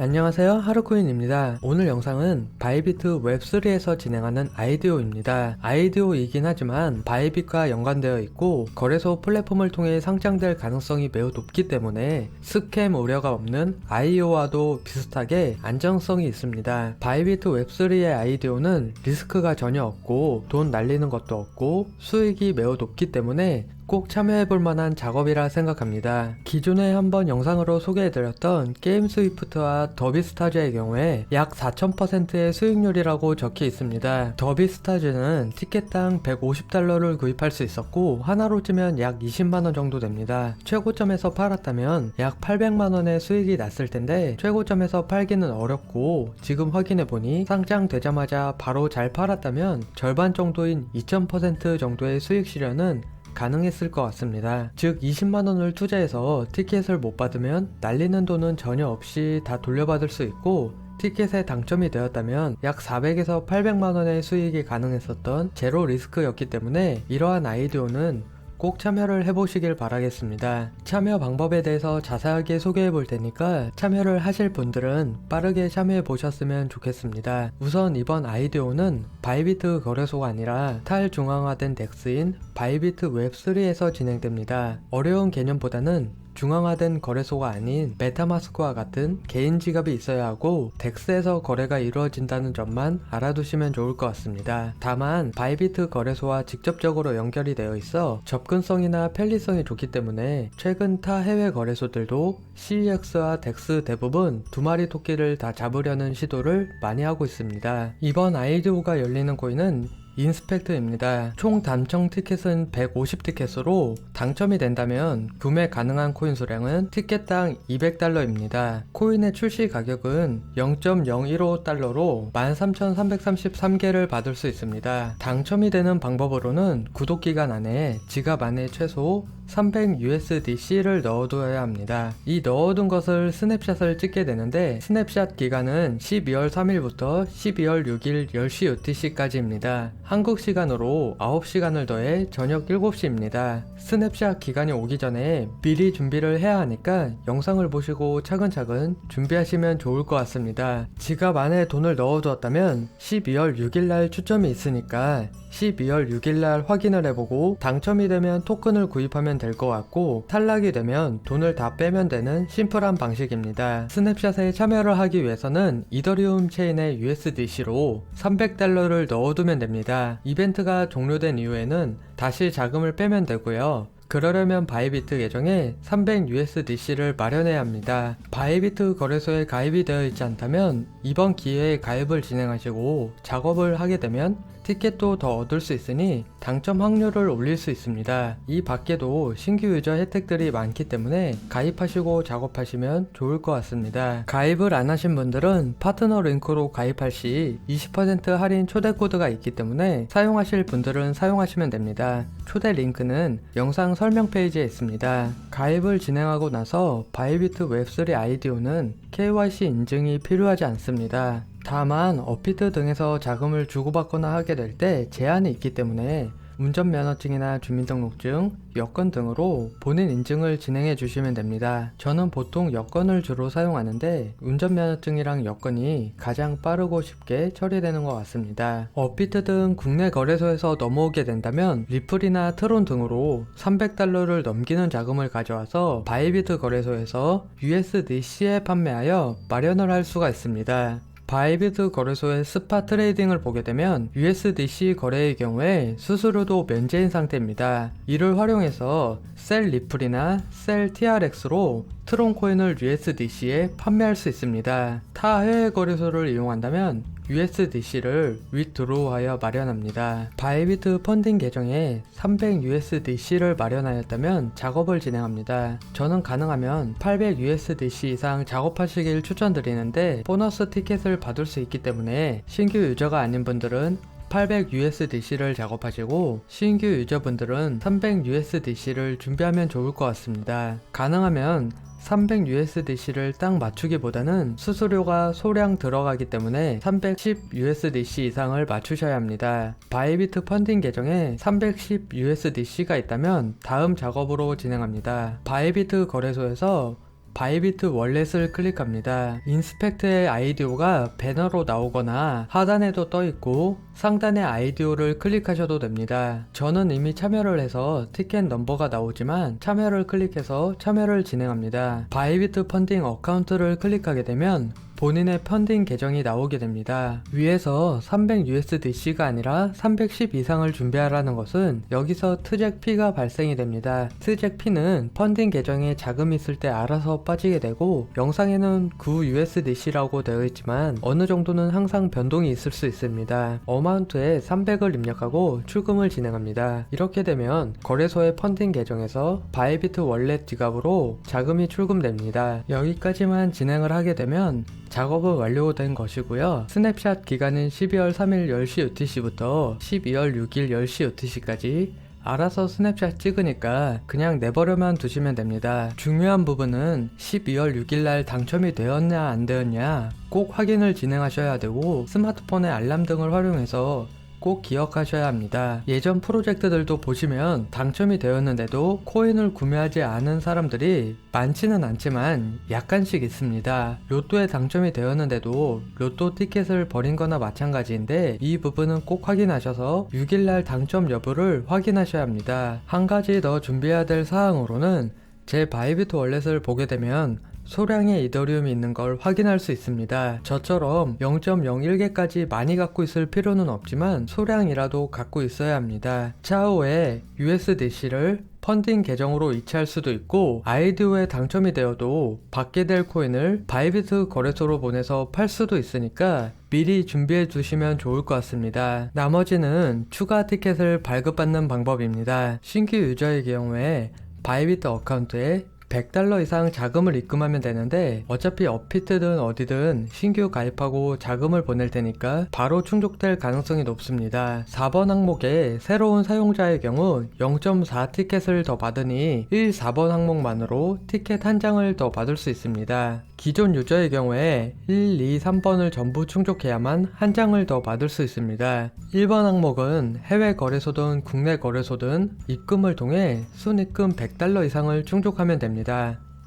안녕하세요. 하루코인입니다. 오늘 영상은 바이비트 웹3에서 진행하는 아이디오입니다. 아이디오이긴 하지만 바이빗과 연관되어 있고 거래소 플랫폼을 통해 상장될 가능성이 매우 높기 때문에 스캠 우려가 없는 아이오와도 비슷하게 안정성이 있습니다. 바이비트 웹3의 아이디오는 리스크가 전혀 없고 돈 날리는 것도 없고 수익이 매우 높기 때문에 꼭 참여해볼 만한 작업이라 생각합니다. 기존에 한번 영상으로 소개해드렸던 게임 스위프트와 더비스타즈의 경우에 약 4000%의 수익률이라고 적혀 있습니다. 더비스타즈는 티켓당 150달러를 구입할 수 있었고 하나로 찌면 약 20만원 정도 됩니다. 최고점에서 팔았다면 약 800만원의 수익이 났을 텐데 최고점에서 팔기는 어렵고 지금 확인해보니 상장 되자마자 바로 잘 팔았다면 절반 정도인 2000% 정도의 수익 실현은 가능했을 것 같습니다. 즉 20만원을 투자해서 티켓을 못 받으면 날리는 돈은 전혀 없이 다 돌려받을 수 있고 티켓에 당첨이 되었다면 약 400에서 800만원의 수익이 가능했었던 제로 리스크였기 때문에 이러한 아이디어는 꼭 참여를 해보시길 바라겠습니다. 참여 방법에 대해서 자세하게 소개해 볼 테니까 참여를 하실 분들은 빠르게 참여해 보셨으면 좋겠습니다. 우선 이번 아이디오는 바이비트 거래소가 아니라 탈중앙화된 덱스인 바이비트 웹3에서 진행됩니다. 어려운 개념보다는 중앙화된 거래소가 아닌 메타마스크와 같은 개인 지갑이 있어야 하고 덱스에서 거래가 이루어진다는 점만 알아두시면 좋을 것 같습니다. 다만 바이비트 거래소와 직접적으로 연결이 되어 있어 접근성이나 편리성이 좋기 때문에 최근 타 해외 거래소들도 CEX와 덱스 대부분 두 마리 토끼를 다 잡으려는 시도를 많이 하고 있습니다. 이번 아이디오가 열리는 코인은 인스펙트입니다. 총 당첨 티켓은 150티켓으로 당첨이 된다면 구매 가능한 코인 수량은 티켓당 200달러입니다. 코인의 출시 가격은 0.015달러로 13,333개를 받을 수 있습니다. 당첨이 되는 방법으로는 구독 기간 안에 지갑 안에 최소 300USDC를 넣어둬야 합니다. 이 넣어둔 것을 스냅샷을 찍게 되는데 스냅샷 기간은 12월 3일부터 12월 6일 10시 UTC까지입니다. 한국 시간으로 9시간을 더해 저녁 7시입니다. 스냅샷 기간이 오기 전에 미리 준비를 해야 하니까 영상을 보시고 차근차근 준비하시면 좋을 것 같습니다. 지갑 안에 돈을 넣어두었다면 12월 6일날 추첨이 있으니까 12월 6일날 확인을 해보고 당첨이 되면 토큰을 구입하면 될 것 같고 탈락이 되면 돈을 다 빼면 되는 심플한 방식입니다. 스냅샷에 참여를 하기 위해서는 이더리움 체인의 USDC로 300달러를 넣어두면 됩니다. 이벤트가 종료된 이후에는 다시 자금을 빼면 되고요. 그러려면 바이비트 계정에 300USDC를 마련해야 합니다. 바이비트 거래소에 가입이 되어 있지 않다면 이번 기회에 가입을 진행하시고 작업을 하게 되면 티켓도 더 얻을 수 있으니 당첨 확률을 올릴 수 있습니다. 이 밖에도 신규 유저 혜택들이 많기 때문에 가입하시고 작업하시면 좋을 것 같습니다. 가입을 안 하신 분들은 파트너 링크로 가입할 시 20% 할인 초대 코드가 있기 때문에 사용하실 분들은 사용하시면 됩니다. 초대 링크는 영상 설명 페이지에 있습니다. 가입을 진행하고 나서 바이비트 웹3 아이디오는 KYC 인증이 필요하지 않습니다. 다만 어피트 등에서 자금을 주고받거나 하게 될 때 제한이 있기 때문에 운전면허증이나 주민등록증, 여권 등으로 본인 인증을 진행해 주시면 됩니다. 저는 보통 여권을 주로 사용하는데 운전면허증이랑 여권이 가장 빠르고 쉽게 처리되는 것 같습니다. 어피트 등 국내 거래소에서 넘어오게 된다면 리플이나 트론 등으로 300달러를 넘기는 자금을 가져와서 바이비트 거래소에서 USDC에 판매하여 마련을 할 수가 있습니다. 바이비트 거래소의 스파 트레이딩을 보게 되면 USDC 거래의 경우에 수수료도 면제인 상태입니다. 이를 활용해서 셀 리플이나 셀 TRX로 트론 코인을 USDC에 판매할 수 있습니다. 타 해외 거래소를 이용한다면 USDC를 위드로우하여 마련합니다. 바이비트 펀딩 계정에 300USDC를 마련하였다면 작업을 진행합니다. 저는 가능하면 800USDC 이상 작업하시길 추천드리는데 보너스 티켓을 받을 수 있기 때문에 신규 유저가 아닌 분들은 800USDC를 작업하시고 신규 유저분들은 300USDC를 준비하면 좋을 것 같습니다. 가능하면 300USDC를 딱 맞추기보다는 수수료가 소량 들어가기 때문에 310USDC 이상을 맞추셔야 합니다. 바이비트 펀딩 계정에 310USDC가 있다면 다음 작업으로 진행합니다. 바이비트 거래소에서 바이비트 월렛을 클릭합니다. 인스펙트의 아이디오가 배너로 나오거나 하단에도 떠 있고 상단의 아이디오를 클릭하셔도 됩니다. 저는 이미 참여를 해서 티켓 넘버가 나오지만 참여를 클릭해서 참여를 진행합니다. 바이비트 펀딩 어카운트를 클릭하게 되면 본인의 펀딩 계정이 나오게 됩니다. 위에서 300USDC가 아니라 310 이상을 준비하라는 것은 여기서 트잭 P가 발생이 됩니다. 트잭 P는 펀딩 계정에 자금이 있을 때 알아서 빠지게 되고 영상에는 9USDC라고 되어 있지만 어느 정도는 항상 변동이 있을 수 있습니다. 어마운트에 300을 입력하고 출금을 진행합니다. 이렇게 되면 거래소의 펀딩 계정에서 바이비트 월렛 지갑으로 자금이 출금됩니다. 여기까지만 진행을 하게 되면 작업은 완료된 것이고요. 스냅샷 기간은 12월 3일 10시 UTC부터 12월 6일 10시 UTC까지 알아서 스냅샷 찍으니까 그냥 내버려만 두시면 됩니다. 중요한 부분은 12월 6일 날 당첨이 되었냐 안 되었냐 꼭 확인을 진행하셔야 되고 스마트폰의 알람 등을 활용해서 꼭 기억하셔야 합니다. 예전 프로젝트들도 보시면 당첨이 되었는데도 코인을 구매하지 않은 사람들이 많지는 않지만 약간씩 있습니다. 로또에 당첨이 되었는데도 로또 티켓을 버린 거나 마찬가지인데 이 부분은 꼭 확인하셔서 6일날 당첨 여부를 확인하셔야 합니다. 한 가지 더 준비해야 될 사항으로는 제 바이비트 월렛을 보게 되면 소량의 이더리움이 있는 걸 확인할 수 있습니다. 저처럼 0.01개까지 많이 갖고 있을 필요는 없지만 소량이라도 갖고 있어야 합니다. 차후에 USDC를 펀딩 계정으로 이체할 수도 있고 아이디오에 당첨이 되어도 받게 될 코인을 바이비트 거래소로 보내서 팔 수도 있으니까 미리 준비해 두시면 좋을 것 같습니다. 나머지는 추가 티켓을 발급받는 방법입니다. 신규 유저의 경우에 바이비트 어카운트에 100달러 이상 자금을 입금하면 되는데 어차피 업피트든 어디든 신규 가입하고 자금을 보낼 테니까 바로 충족될 가능성이 높습니다. 4번 항목에 새로운 사용자의 경우 0.4 티켓을 더 받으니 1, 4번 항목만으로 티켓 한 장을 더 받을 수 있습니다. 기존 유저의 경우에 1, 2, 3번을 전부 충족해야만 한 장을 더 받을 수 있습니다. 1번 항목은 해외 거래소든 국내 거래소든 입금을 통해 순입금 100달러 이상을 충족하면 됩니다.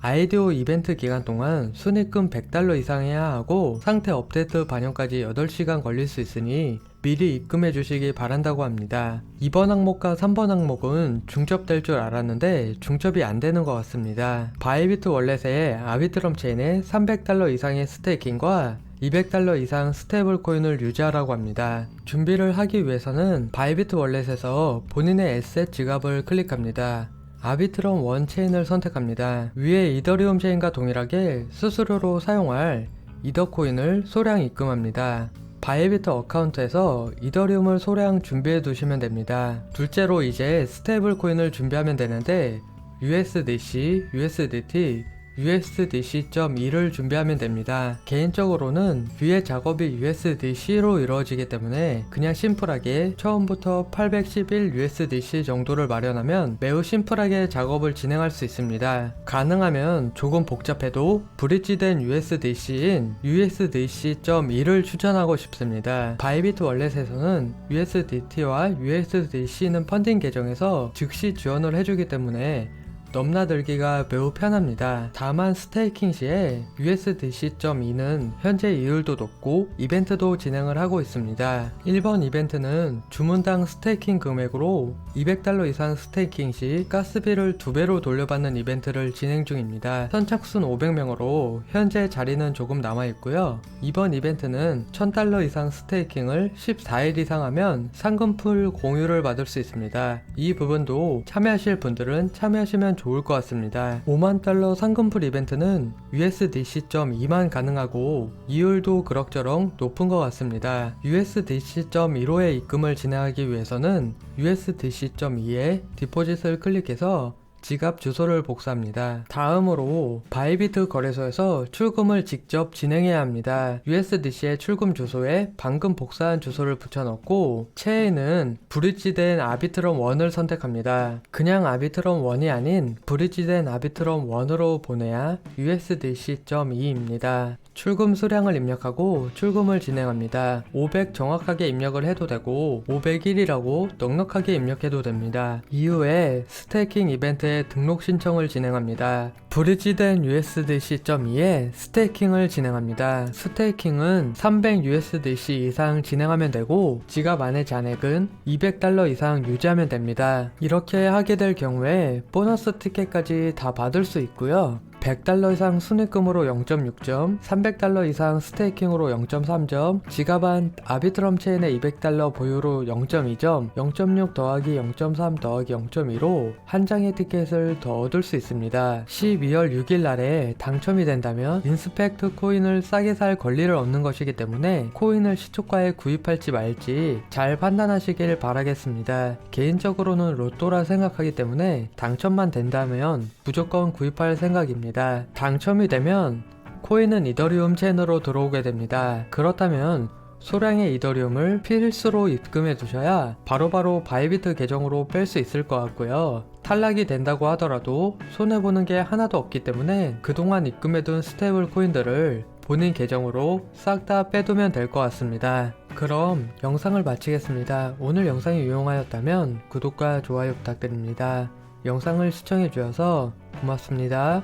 아이디오 이벤트 기간 동안 순입금 100달러 이상 해야 하고 상태 업데이트 반영까지 8시간 걸릴 수 있으니 미리 입금해 주시기 바란다고 합니다. 2번 항목과 3번 항목은 중첩될 줄 알았는데 중첩이 안 되는 것 같습니다. 바이비트 월렛의 아비트럼 체인에 300달러 이상의 스테이킹과 200달러 이상 스테이블 코인을 유지하라고 합니다. 준비를 하기 위해서는 바이비트 월렛에서 본인의 에셋 지갑을 클릭합니다. 아비트럼 원 체인을 선택합니다. 위에 이더리움 체인과 동일하게 수수료로 사용할 이더 코인을 소량 입금합니다. 바이비트 어카운트에서 이더리움을 소량 준비해 두시면 됩니다. 둘째로 이제 스테이블 코인을 준비하면 되는데 USDC, USDT, USDC.2를 준비하면 됩니다. 개인적으로는 위의 작업이 USDC로 이루어지기 때문에 그냥 심플하게 처음부터 811 USDC 정도를 마련하면 매우 심플하게 작업을 진행할 수 있습니다. 가능하면 조금 복잡해도 브릿지된 USDC인 USDC.2를 추천하고 싶습니다. 바이비트 월렛에서는 USDT와 USDC는 펀딩 계정에서 즉시 지원을 해주기 때문에 넘나들기가 매우 편합니다. 다만 스테이킹 시에 USDC.2는 현재 이율도 높고 이벤트도 진행을 하고 있습니다. 1번 이벤트는 주문당 스테이킹 금액으로 200달러 이상 스테이킹 시 가스비를 2배로 돌려받는 이벤트를 진행 중입니다. 선착순 500명으로 현재 자리는 조금 남아 있고요. 이번 이벤트는 1000달러 이상 스테이킹을 14일 이상 하면 상금풀 공유를 받을 수 있습니다. 이 부분도 참여하실 분들은 참여하시면 좋을 것 같습니다. 5만 달러 상금풀 이벤트는 USDC.2만 가능하고 이율도 그럭저럭 높은 것 같습니다. USDC.15의 입금을 진행하기 위해서는 USDC.2에 디포짓을 클릭해서 지갑 주소를 복사합니다. 다음으로 바이비트 거래소에서 출금을 직접 진행해야 합니다. USDC의 출금 주소에 방금 복사한 주소를 붙여넣고 체에는 브릿지된 아비트럼 1을 선택합니다. 그냥 아비트럼 1이 아닌 브릿지된 아비트럼 1으로 보내야 USDC.2입니다. 출금 수량을 입력하고 출금을 진행합니다. 500 정확하게 입력을 해도 되고 501이라고 넉넉하게 입력해도 됩니다. 이후에 스테이킹 이벤트에 등록 신청을 진행합니다. 브리지된 USDC.2에 스테이킹을 진행합니다. 스테이킹은 300USDC 이상 진행하면 되고 지갑 안의 잔액은 200달러 이상 유지하면 됩니다. 이렇게 하게 될 경우에 보너스 티켓까지 다 받을 수 있고요. 100달러 이상 순위금으로 0.6점, 300달러 이상 스테이킹으로 0.3점, 지갑 안 아비트럼 체인의 200달러 보유로 0.2점, 0.6 더하기 0.3 더하기 0.2로 한 장의 티켓을 더 얻을 수 있습니다. 12월 6일 날에 당첨이 된다면 인스펙트 코인을 싸게 살 권리를 얻는 것이기 때문에 코인을 시초가에 구입할지 말지 잘 판단하시길 바라겠습니다. 개인적으로는 로또라 생각하기 때문에 당첨만 된다면 무조건 구입할 생각입 니다. 당첨이 되면 코인은 이더리움 체인으로 들어오게 됩니다. 그렇다면 소량의 이더리움을 필수로 입금해 두셔야 바로바로 바이비트 계정으로 뺄 수 있을 것 같고요. 탈락이 된다고 하더라도 손해보는 게 하나도 없기 때문에 그동안 입금해둔 스테이블 코인들을 본인 계정으로 싹 다 빼두면 될 것 같습니다. 그럼 영상을 마치겠습니다. 오늘 영상이 유용하였다면 구독과 좋아요 부탁드립니다. 영상을 시청해주셔서 고맙습니다.